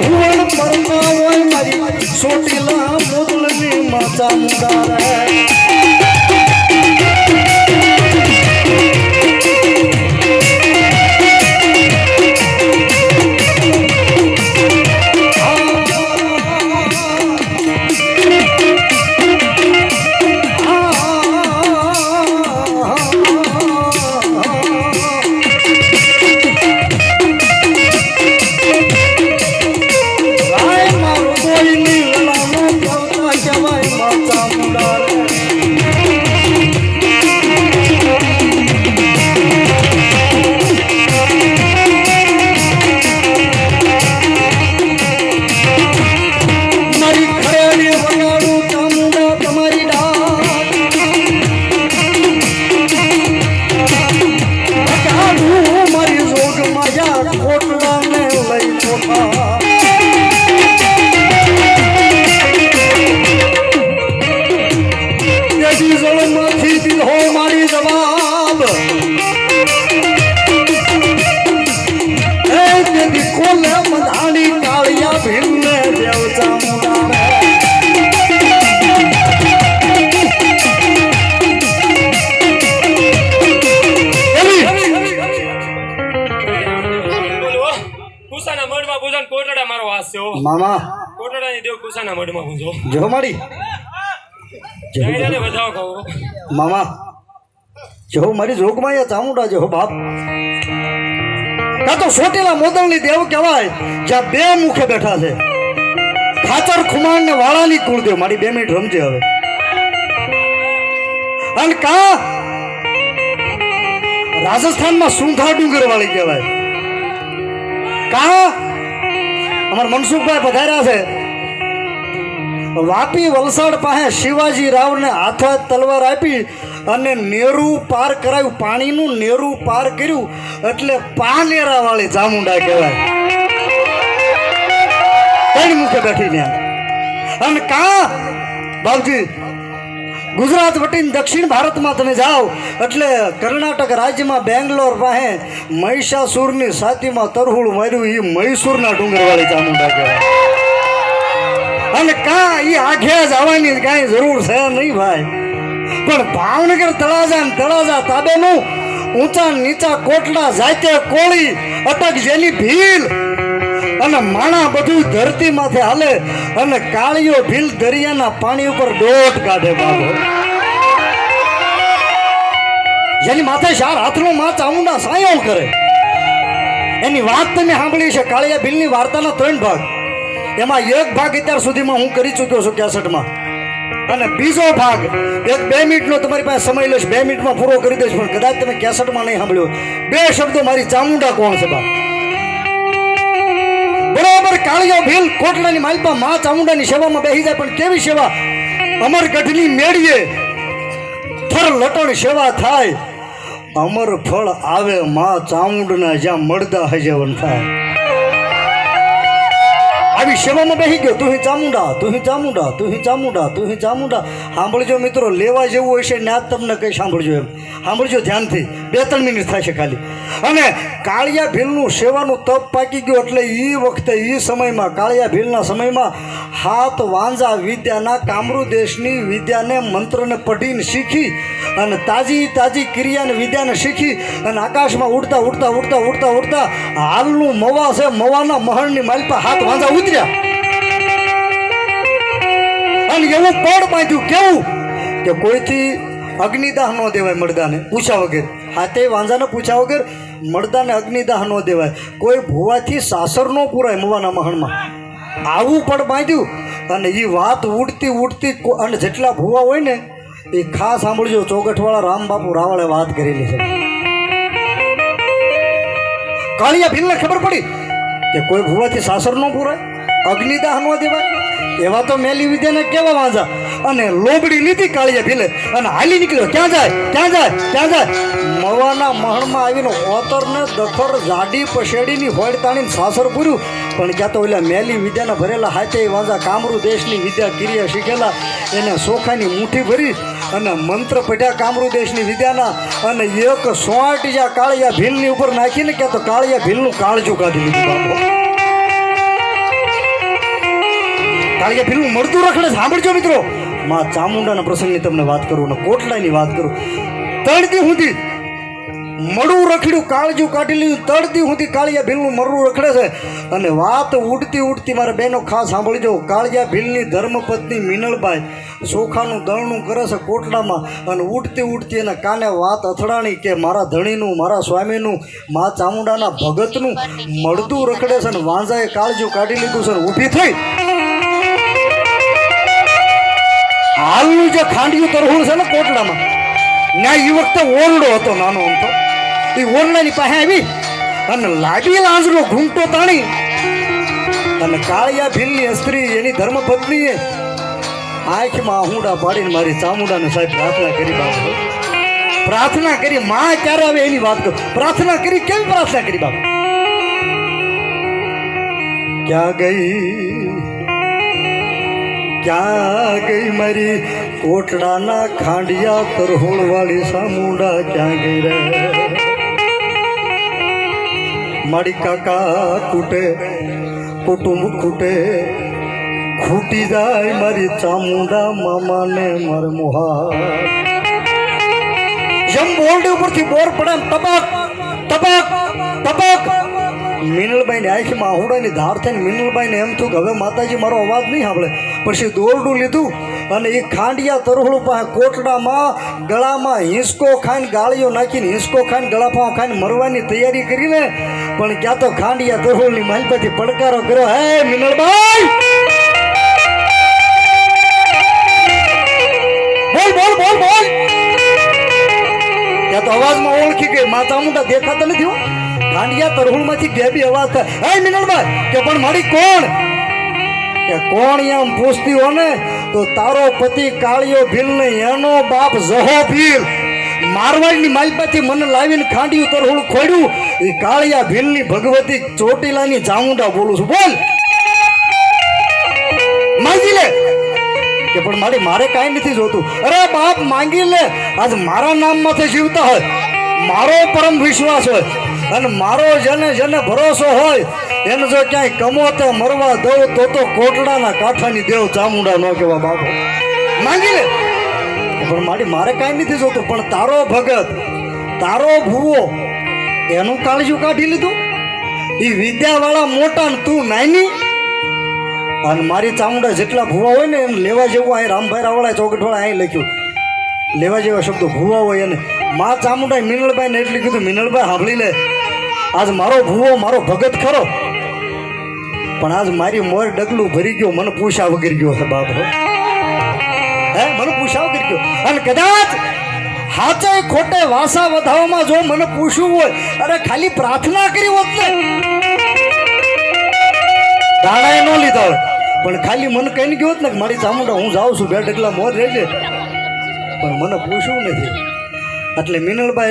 ભુવન પરમા હોય મારી સોટીલા મોદલની માતા મુદારે મામા. કોટડાની દેવ કુસાના મઢમાં હું જો મારી. જયરાને વધાવો કહો. મામા. જો મારી જોગમાં યા ચામુંડા જો બાપ. કા તો સોટેલા મોદણની દેવ કહેવાય જ્યાં બે મુખે બેઠા છે. ખાચર ખુમાણ ને વાળાની કુળદેવ. મારી બે મિનિટ રમજે હવે. અને કા? રાજસ્થાનમાં સુંધા ડુંગર વાળી કહેવાય. કા? અમારા મનસુખભાઈ પધાર્યા છે. વાપી વલસાડ પાસે શિવાજી રાવને હાથે તલવાર આપી અને નેરું પાર કરાયું. પાણીનું નેરું પાર કર્યું એટલે પાનેરા વાળી ચામુંડા કહેવાય. કઈ મુખે બેઠી ત્યાં. અને કા? બાપજી ગુજરાત વટીને દક્ષિણ ભારતમાં તમે જાઓ એટલે કર્ણાટક રાજ્યમાં બેંગ્લોર પાસે મહિષાસુરની સાતીમાં તરહુળ માર્યું એ મૈસૂરના ડુંગરવાળી ચામુંડા કહેવાય. અને કા એ આખે જવાની કાંઈ જરૂર છે નહીં ભાઈ. પણ ભાવનગર તળાજા ને તળાજા તાબેનું ઊંચા નીચા કોટલા જાતે કોળી અટક જેની ભીલ અને માણા બધું ધરતી માથે હાલે અને કાળીઓ ભીલ દરિયાના પાણી ઉપર દોટ કાઢે બાબો જેની માથે ચાર હાથનો માં ચામુંડા સાયો કરે. એની વાત તમે સાંભળી છે, કાળિયા ભીલની વાર્તાના ત્રણ ભાગ. એમાં એક ભાગ અત્યાર સુધીમાં હું કરી ચૂક્યો છું કેસેટમાં. અને બીજો ભાગ, એક બે મિનિટનો તમારી પાસે સમય લઈશ, બે મિનિટમાં પૂરો કરી દઈશ, પણ કદાચ તમે કેસેટમાં નહીં સાંભળ્યો બે શબ્દો મારી ચામુંડા કોણ છે બા બરોબર કાળિયો ભીલ કોટલાની માલપા મા ચામુંડાની સેવામાં બેસી જાય, પણ કેવી સેવા? અમરગઢની મેળીએ થર લટણ સેવા થાય. અમર ફળ આવે મા ચામુંડના જ્યાં મળદા હજવન થાય. આવી સેવામાં બેસી ગયો. તું ચામુંડા તું ચામુંડા તું ચામુંડા તું ચામુંડા. સાંભળજો મિત્રો, લેવા જેવું હશે ને આ તમને કંઈ સાંભળજો એમ. સાંભળજો ધ્યાનથી. બે ત્રણ મિનિટ થશે ખાલી. અને કાળિયા ભીલનું સેવાનું તપ પાકી ગયું એટલે એ વખતે એ સમયમાં કાળિયા ભીલના સમયમાં હાથ વાંજા વિદ્યાના કામરૂ દેશની વિદ્યાને મંત્રને પઢીને શીખી અને તાજી તાજી ક્રિયાને વિદ્યાને શીખી અને આકાશમાં ઉડતા ઉડતા ઉડતા ઉડતા ઉડતા હાલનું મવા છે, મવાના મહણની માલપા હાથ વાંધા ઉતર્યા અને એવું પડ બાંધ્યું. કેવું? કે કોઈથી અગ્નિદાહ ન દેવાય મરદાને પૂછ્યા વગર. હાથે વાંઝાને પૂછ્યા વગર મરદાને અગ્નિદાહ ન દેવાય. કોઈ ભૂવાથી સાસર ન પૂરાય મુવાના મહણમાં. આવું પડ બાંધ્યું. અને એ વાત ઉડતી ઉડતી અને જેટલા ભુવા હોય ને, એ ખાસ સાંભળજો, ચોગઠવાળા રામબાપુ રાવળે વાત કરેલી છે. કાળિયા ભીલને ખબર પડી? કે કોઈ ભૂવાથી સાસર ન પૂરાય? અગ્નિદાહ ન દેવાય એવા તો મેલી વિદ્યાને કેવા વાંઝા અને લોબડી લીધી કાળીએ ભીલે અને હાલી નીકળ્યો. ક્યાં જાય? ક્યાં જાય? ક્યાં જાય? મવાના મહણમાં આવીને ઓતરને દખર જાડી પછેડીની હોડ તાણીને સાસર પૂર્યું. પણ ક્યાં તો ઓલા મેલી વિદ્યાના ભરેલા હાથે વાંઝા કામરૂ દેશની વિદ્યા કિરિયા શીખેલા. એને સોખાની મુઠ્ઠી ભરી અને મંત્ર પઢ્યા કામરૂ દેશની વિદ્યાના અને એક સોંટ જ્યાં કાળિયા ભીલની ઉપર નાખીને ક્યાં તો કાળિયા ભીલનું કાળજું કાઢી લીધું બાપો. કાળિયા ભીલનું મળતું રખડે સાંભળજો મિત્રો. માં ચામુંડાના પ્રસંગની તમને વાત કરું અને કોટલાની વાત કરું. તળતી સુધી મળું રખડ્યું, કાળજું કાઢી લીધું, તળતી સુધી કાળિયા ભીલનું મરું રખડે છે. અને વાત ઉડતી ઉડતી મારે બહેનો ખાસ સાંભળજો, કાળિયા ભીલની ધર્મપત્ની મિનલબાઈ ચોખાનું દળનું કરે છે કોટલામાં અને ઉડતી ઉડતી એના કાને વાત અથડાણી કે મારા ધણીનું, મારા સ્વામીનું, મા ચામુંડાના ભગતનું મળતું રખડે છે અને વાંઝાએ કાળજું કાઢી લીધું છે ઊભી થઈ. હાલનું જે ખાંડિયું તરહુણ છે ને કોટડામાં ના એ વખતે ઓરડો હતો નાનો અમથો. એ ઓરડાની પાસે આવી અને લાગી લાંજરો ઘૂંટો તાણી અને કાળિયા ભીલની સ્ત્રી એની ધર્મપત્નીએ આંખમાં આહુડા પાડીને મારી ચામુંડાને સાહેબ પ્રાર્થના કરી બાપ પ્રાર્થના કરી માં ક્યારે આવે એની વાત કર પ્રાર્થના કરી કેવી પ્રાર્થના કરી બાપ ક્યાં ગઈ ક્યાં ગઈ મારી કોટડાના ખાંડિયા તરહોળ વાળી સામુંડા ક્યાં ગઈ રે મારી કાકા તૂટે, કુટુંબ ખૂટે, ખૂટી જાય મારી ચામુંડા મામાને મારે મોહા. જેમ બોર્ડ ઉપરથી બોર પડે તબક તબક ટપક મિનલબાઈ ની આંખમાં આહુડાની ધાર થઈને મિનલબાઈને એમ થયું કે હવે માતાજી મારો અવાજ નહીં સાંભળે. પછી દોરડું લીધું અને એ ખાંડિયા તરહોળું પાસે કોટડામાં, ગળામાં હિંસકો ખાઈને ગાળીઓ નાખીને હિંસકો ખાઈને ગળાફાં ખાઈને મરવાની તૈયારી કરીને, પણ ક્યાં તો ખાંડિયા તરહોળની માલપેથી પડકારો કર્યો. હે મિનલબાઈ બોલ બોલ બોલ બોલ! ત્યાં તો અવાજમાં ઓળખી ગઈ માતા મુંડા દેખાતા નથી હો. ગાંડિયા તરહુલમાંથી બે, બી અવાજ થાય. હે મિનલભાઈ, કે પણ મારી કોણ? કે કોણ એમ પૂછતી હો ને? તો તારો પતિ કાળિયો ભીલ ને એનો બાપ જહો ભીલ. મારવાડની માલપાથી મને લાવીને ખાંડિયું હું ખોડ્યું. એ કાળિયા ભીલની ભગવતી ચોટીલાની ચામુંડા બોલું છું. બોલ. માંગી લે. કે પણ મારી મારે કાંઈ નથી જોતું. અરે બાપ, માંગી લે. આજ મારા નામમાંથી જીવતા હોય. મારો પરમ વિશ્વાસ હોય. અને મારો જેને જેને ભરોસો હોય, એને જો ક્યાંય કમોતે મરવા દઉં, તો તો કોટડાના કાંઠાની દેવ ચામુંડા ન કહેવા બાપુ માંગી લે. પણ મારી મારે કાંઈ નથી જોતું, પણ તારો ભગત, તારો ભૂવો, એનું કાળજું કાઢી લીધું? એ વિદ્યાવાળા મોટા ને તું નાની અને મારી ચામુંડા જેટલા ભૂવા હોય ને, એને લેવા જેવું અહીં રામભાઈ રાવળા ચોકટવાળા અહીં લખ્યું. લેવા જેવા શબ્દો ભૂવા હોય એને. મા ચામુંડા મિનળભાઈ ને એટલી કીધું મિનળભાઈ સાંભળી લે. આજ મારો ભૂવો, મારો ભગત ખરો. પણ આજ મારી મોર ડગલું ભરી ગયો, મને પૂછા વગર ગયો છે બાપ હે. મને પૂછા વગર ગયો. અને કદાચ હાચે ખોટે વાસા વધાવવામાં જો મને પૂછવું હોય, અરે ખાલી પ્રાર્થના કરી હોત ને. દાડાએ ન લીધા હોય. પણ ખાલી મને કહીને ગયો ને મારી ચામુંડા, હું જાઉં છું, બે ડગલા મોર રહેજે. પણ મને પૂછવું નથી. એટલે મિનલભાઈ